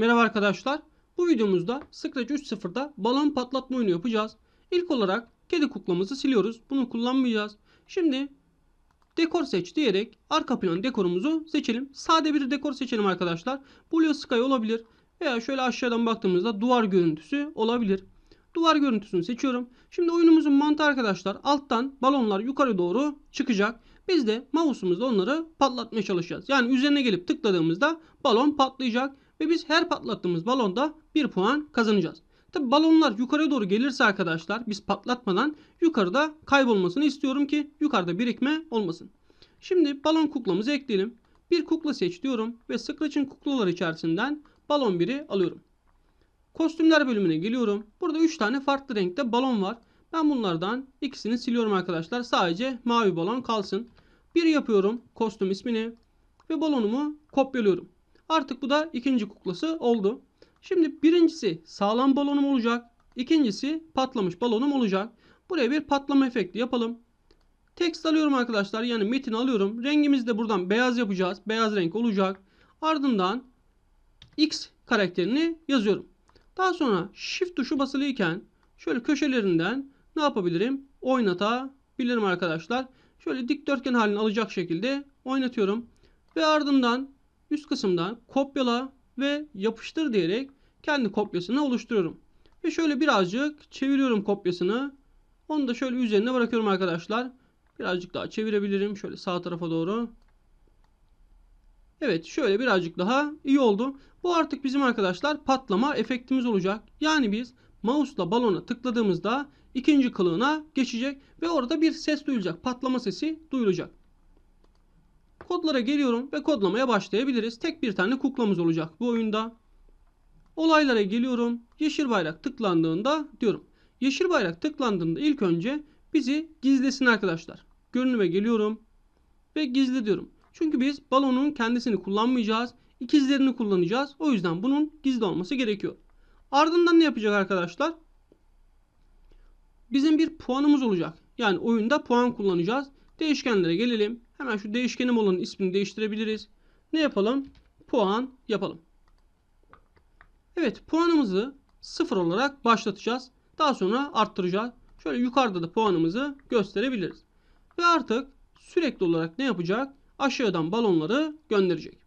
Merhaba arkadaşlar. Bu videomuzda Scratch 3.0'da balon patlatma oyunu yapacağız. İlk olarak kedi kuklamızı siliyoruz. Bunu kullanmayacağız. Şimdi dekor seç diyerek arka plan dekorumuzu seçelim. Sade bir dekor seçelim arkadaşlar. Blue Sky olabilir. Veya şöyle aşağıdan baktığımızda duvar görüntüsü olabilir. Duvar görüntüsünü seçiyorum. Şimdi oyunumuzun mantığı arkadaşlar alttan balonlar yukarı doğru çıkacak. Biz de mouse'umuzla onları patlatmaya çalışacağız. Yani üzerine gelip tıkladığımızda balon patlayacak ve biz her patlattığımız balonda 1 puan kazanacağız. Tabi balonlar yukarı doğru gelirse arkadaşlar biz patlatmadan yukarıda kaybolmasını istiyorum ki yukarıda birikme olmasın. Şimdi balon kuklamızı ekleyelim. Bir kukla seç diyorum ve Scratch'in kuklaları içerisinden balon 1'i alıyorum. Kostümler bölümüne geliyorum. Burada 3 tane farklı renkte balon var. Ben bunlardan ikisini siliyorum arkadaşlar. Sadece mavi balon kalsın. Bir yapıyorum kostüm ismini ve balonumu kopyalıyorum. Artık bu da ikinci kuklası oldu. Şimdi birincisi sağlam balonum olacak. İkincisi patlamış balonum olacak. Buraya bir patlama efekti yapalım. Text alıyorum arkadaşlar. Yani metin alıyorum. Rengimizi de buradan beyaz yapacağız. Beyaz renk olacak. Ardından X karakterini yazıyorum. Daha sonra Shift tuşu basılıyken şöyle köşelerinden ne yapabilirim? Oynatabilirim arkadaşlar. Şöyle dikdörtgen halini alacak şekilde oynatıyorum. Ve ardından üst kısımdan kopyala ve yapıştır diyerek kendi kopyasını oluşturuyorum. Ve şöyle birazcık çeviriyorum kopyasını. Onu da şöyle üzerine bırakıyorum arkadaşlar. Birazcık daha çevirebilirim. Şöyle sağ tarafa doğru. Evet şöyle birazcık daha iyi oldu. Bu artık bizim arkadaşlar patlama efektimiz olacak. Yani biz mouse'la balona tıkladığımızda ikinci kılığına geçecek ve orada bir ses duyulacak. Patlama sesi duyulacak. Kodlara geliyorum ve kodlamaya başlayabiliriz. Tek bir tane kuklamız olacak bu oyunda. Olaylara geliyorum. Yeşil bayrak tıklandığında diyorum. Yeşil bayrak tıklandığında ilk önce bizi gizlesin arkadaşlar. Görünüme geliyorum ve gizli diyorum. Çünkü biz balonun kendisini kullanmayacağız. ikizlerini kullanacağız. O yüzden bunun gizli olması gerekiyor. Ardından ne yapacak arkadaşlar? Bizim bir puanımız olacak. Yani oyunda puan kullanacağız. Değişkenlere gelelim. Hemen şu değişkenim olan ismini değiştirebiliriz. Ne yapalım? Puan yapalım. Evet puanımızı sıfır olarak başlatacağız. Daha sonra arttıracağız. Şöyle yukarıda da puanımızı gösterebiliriz. Ve artık sürekli olarak ne yapacak? Aşağıdan balonları gönderecek.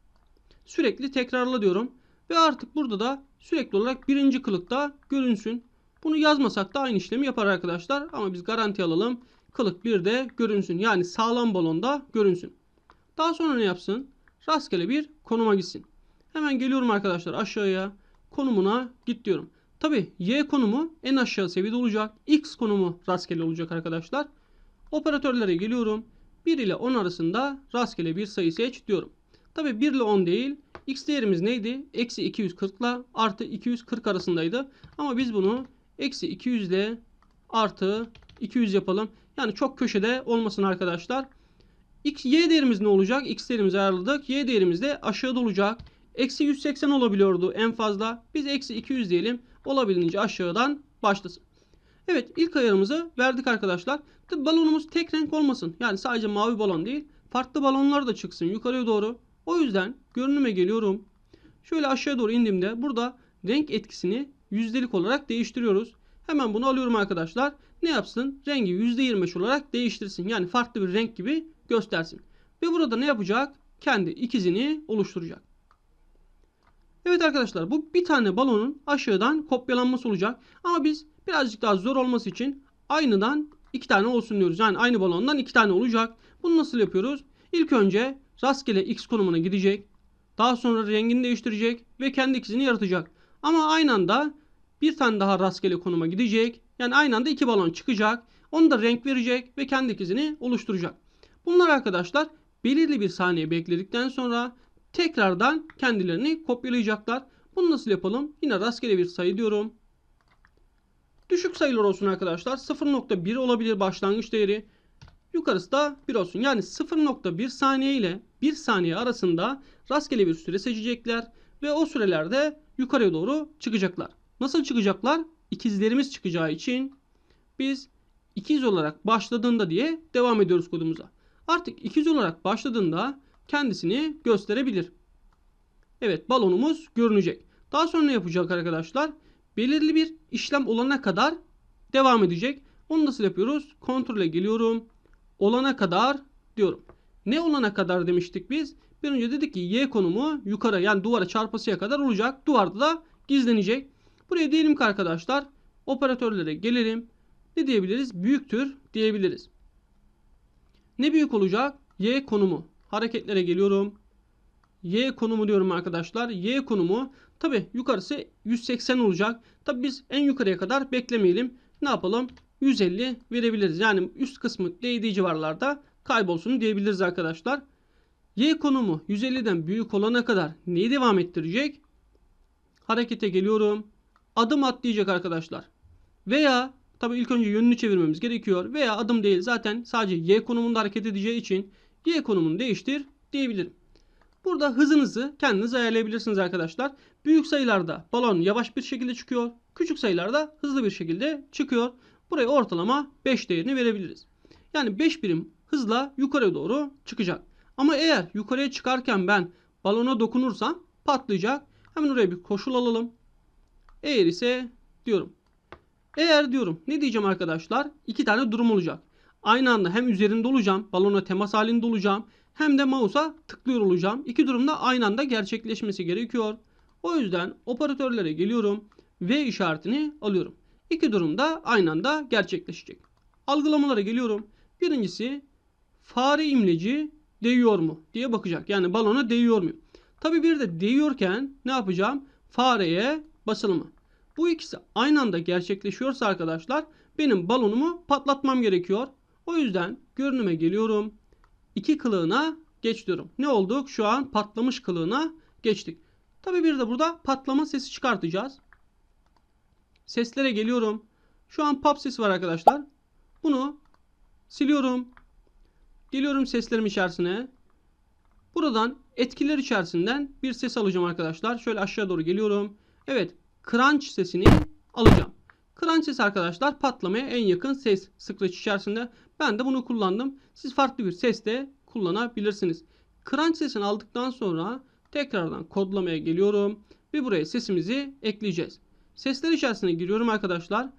Sürekli tekrarla diyorum. Ve artık burada da sürekli olarak birinci kılıkta görünsün. Bunu yazmasak da aynı işlemi yapar arkadaşlar. Ama biz garanti alalım. Kılık 1'de görünsün. Yani sağlam balonda görünsün. Daha sonra ne yapsın? Rastgele bir konuma gitsin. Hemen geliyorum arkadaşlar aşağıya. Konumuna git diyorum. Tabi Y konumu en aşağı seviyede olacak. X konumu rastgele olacak arkadaşlar. Operatörlere geliyorum. 1 ile 10 arasında rastgele bir sayı seç diyorum. Tabi 1 ile 10 değil. X değerimiz neydi? Eksi 240 ile artı 240 arasındaydı. Ama biz bunu eksi 200 ile artı 200 yapalım. Yani çok köşede olmasın arkadaşlar. X, y değerimiz ne olacak? X değerimizi ayarladık. Y değerimiz de aşağıda olacak. Eksi 180 olabiliyordu en fazla. Biz eksi 200 diyelim. Olabildiğince aşağıdan başlasın. Evet ilk ayarımızı verdik arkadaşlar. Balonumuz tek renk olmasın. Yani sadece mavi balon değil. Farklı balonlar da çıksın yukarıya doğru. O yüzden görünüme geliyorum. Şöyle aşağı doğru indiğimde burada renk etkisini yüzdelik olarak değiştiriyoruz. Hemen bunu alıyorum arkadaşlar. Ne yapsın? Rengi %25 olarak değiştirsin. Yani farklı bir renk gibi göstersin. Ve burada ne yapacak? Kendi ikizini oluşturacak. Evet arkadaşlar bu bir tane balonun aşağıdan kopyalanması olacak. Ama biz birazcık daha zor olması için aynıdan iki tane olsun diyoruz. Yani aynı balondan iki tane olacak. Bunu nasıl yapıyoruz? İlk önce rastgele x konumuna gidecek. Daha sonra rengini değiştirecek ve kendi ikizini yaratacak. Ama aynı anda bir tane daha rastgele konuma gidecek. Yani aynı anda iki balon çıkacak. Onu da renk verecek ve kendi ikizini oluşturacak. Bunlar arkadaşlar belirli bir saniye bekledikten sonra tekrardan kendilerini kopyalayacaklar. Bunu nasıl yapalım? Yine rastgele bir sayı diyorum. Düşük sayılar olsun arkadaşlar. 0.1 olabilir başlangıç değeri. Yukarısı da 1 olsun. Yani 0.1 saniye ile 1 saniye arasında rastgele bir süre seçecekler. Ve o sürelerde yukarıya doğru çıkacaklar. Nasıl çıkacaklar? İkizlerimiz çıkacağı için biz ikiz olarak başladığında diye devam ediyoruz kodumuza. Artık ikiz olarak başladığında kendisini gösterebilir. Evet balonumuz görünecek. Daha sonra ne yapacak arkadaşlar? Belirli bir işlem olana kadar devam edecek. Onu nasıl yapıyoruz? Kontrole geliyorum. Olana kadar diyorum. Ne olana kadar demiştik biz? Bir önce dedik ki y konumu yukarı yani duvara çarpasıya kadar olacak. Duvarda da gizlenecek. Buraya diyelim ki arkadaşlar operatörlere gelelim. Ne diyebiliriz? Büyüktür diyebiliriz. Ne büyük olacak? Y konumu. Hareketlere geliyorum. Y konumu diyorum arkadaşlar. Y konumu tabi yukarısı 180 olacak. Tabi biz en yukarıya kadar beklemeyelim. Ne yapalım? 150 verebiliriz. Yani üst kısmı değdiği civarlarda kaybolsun diyebiliriz arkadaşlar. Y konumu 150'den büyük olana kadar neyi devam ettirecek? Harekete geliyorum. Adım atlayacak arkadaşlar. Veya tabi ilk önce yönünü çevirmemiz gerekiyor. Veya adım değil zaten sadece Y konumunda hareket edeceği için Y konumunu değiştir diyebilirim. Burada hızınızı kendiniz ayarlayabilirsiniz arkadaşlar. Büyük sayılarda balon yavaş bir şekilde çıkıyor. Küçük sayılarda hızlı bir şekilde çıkıyor. Buraya ortalama 5 değerini verebiliriz. Yani 5 birim hızla yukarı doğru çıkacak. Ama eğer yukarıya çıkarken ben balona dokunursam patlayacak. Hemen oraya bir koşul alalım. Eğer ise diyorum. Eğer diyorum ne diyeceğim arkadaşlar? İki tane durum olacak. Aynı anda hem üzerinde olacağım, balona temas halinde olacağım hem de mouse'a tıklıyor olacağım. İki durumda aynı anda gerçekleşmesi gerekiyor. O yüzden operatörlere geliyorum. V işaretini alıyorum. İki durumda aynı anda gerçekleşecek. Algılamalara geliyorum. Birincisi fare imleci değiyor mu diye bakacak. Yani balona değiyor mu? Tabi bir de değiyorken ne yapacağım? Fareye basılı Bu ikisi aynı anda gerçekleşiyorsa arkadaşlar benim balonumu patlatmam gerekiyor. O yüzden görünüme geliyorum. İki kılığına geç diyorum. Ne olduk? Şu an patlamış kılığına geçtik. Tabi bir de burada patlama sesi çıkartacağız. Seslere geliyorum. Şu an pop sesi var arkadaşlar. Bunu siliyorum. Geliyorum seslerim içerisine. Buradan etkiler içerisinden bir ses alacağım arkadaşlar. Şöyle aşağı doğru geliyorum. Evet crunch sesini alacağım. Crunch sesi arkadaşlar patlamaya en yakın ses Scratch içerisinde. Ben de bunu kullandım. Siz farklı bir ses de kullanabilirsiniz. Crunch sesini aldıktan sonra tekrardan kodlamaya geliyorum. Ve buraya sesimizi ekleyeceğiz. Sesler içerisine giriyorum arkadaşlar.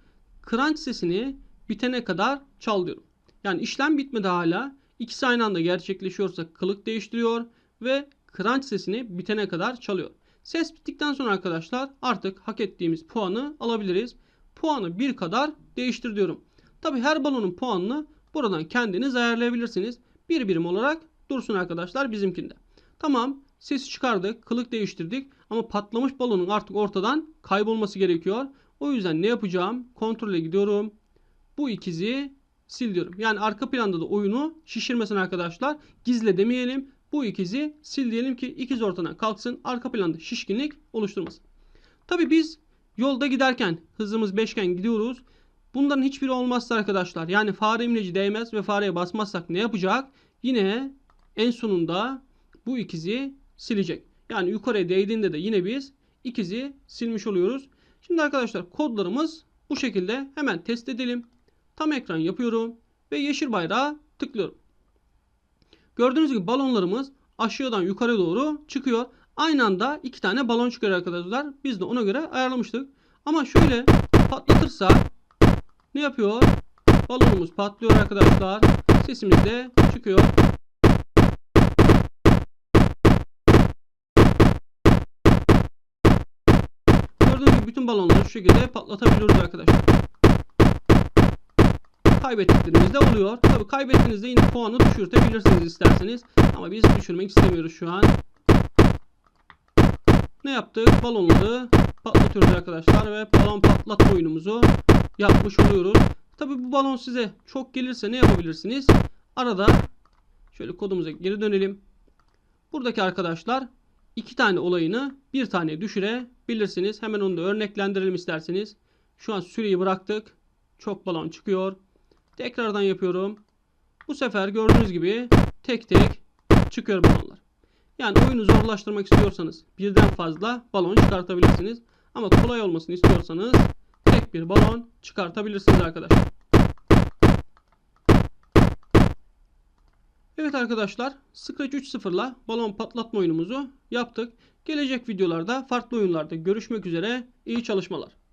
Crunch sesini bitene kadar çal diyorum. Yani işlem bitmedi hala. İkisi aynı anda gerçekleşiyorsa kılık değiştiriyor ve crunch sesini bitene kadar çalıyor. Ses bittikten sonra arkadaşlar artık hak ettiğimiz puanı alabiliriz. Puanı bir kadar değiştir diyorum. Tabi her balonun puanını buradan kendiniz ayarlayabilirsiniz. Bir birim olarak dursun arkadaşlar bizimkinde. Tamam sesi çıkardık, kılık değiştirdik ama patlamış balonun artık ortadan kaybolması gerekiyor. O yüzden ne yapacağım? Kontrole gidiyorum. Bu ikizi sil diyorum. Yani arka planda da oyunu şişirmesin arkadaşlar. Gizle demeyelim. Bu ikizi sil diyelim ki ikiz ortadan kalksın. Arka planda şişkinlik oluşturmasın. Tabi biz yolda giderken hızımız 5 iken gidiyoruz. Bunların hiçbiri olmazsa arkadaşlar yani fare imleci değmez ve fareye basmazsak ne yapacak? Yine en sonunda bu ikizi silecek. Yani yukarıya değdiğinde de yine biz ikizi silmiş oluyoruz. Şimdi arkadaşlar kodlarımız bu şekilde hemen test edelim. Tam ekran yapıyorum ve yeşil bayrağı tıklıyorum. Gördüğünüz gibi balonlarımız aşağıdan yukarı doğru çıkıyor. Aynı anda iki tane balon çıkıyor arkadaşlar. Biz de ona göre ayarlamıştık. Ama şöyle patlatırsa ne yapıyor? Balonumuz patlıyor arkadaşlar. Sesimiz de çıkıyor. Gördüğünüz gibi bütün balonları şu şekilde patlatabiliyoruz arkadaşlar. Kaybettiklerimizde oluyor. Tabi kaybettiğinizde yine puanı düşürtebilirsiniz isterseniz. Ama biz düşürmek istemiyoruz şu an. Ne yaptık? Balonları patlatıyoruz arkadaşlar ve balon patlatma oyunumuzu yapmış oluyoruz. Tabi bu balon size çok gelirse ne yapabilirsiniz? Arada şöyle kodumuza geri dönelim. Buradaki arkadaşlar iki tane olayını bir tane düşürebilirsiniz. Hemen onu da örneklendirelim isterseniz. Şu an süreyi bıraktık. Çok balon çıkıyor. Tekrardan yapıyorum. Bu sefer gördüğünüz gibi tek tek çıkıyor balonlar. Yani oyunu zorlaştırmak istiyorsanız birden fazla balon çıkartabilirsiniz. Ama kolay olmasını istiyorsanız tek bir balon çıkartabilirsiniz arkadaşlar. Evet arkadaşlar Scratch 3.0'la balon patlatma oyunumuzu yaptık. Gelecek videolarda farklı oyunlarda görüşmek üzere. İyi çalışmalar.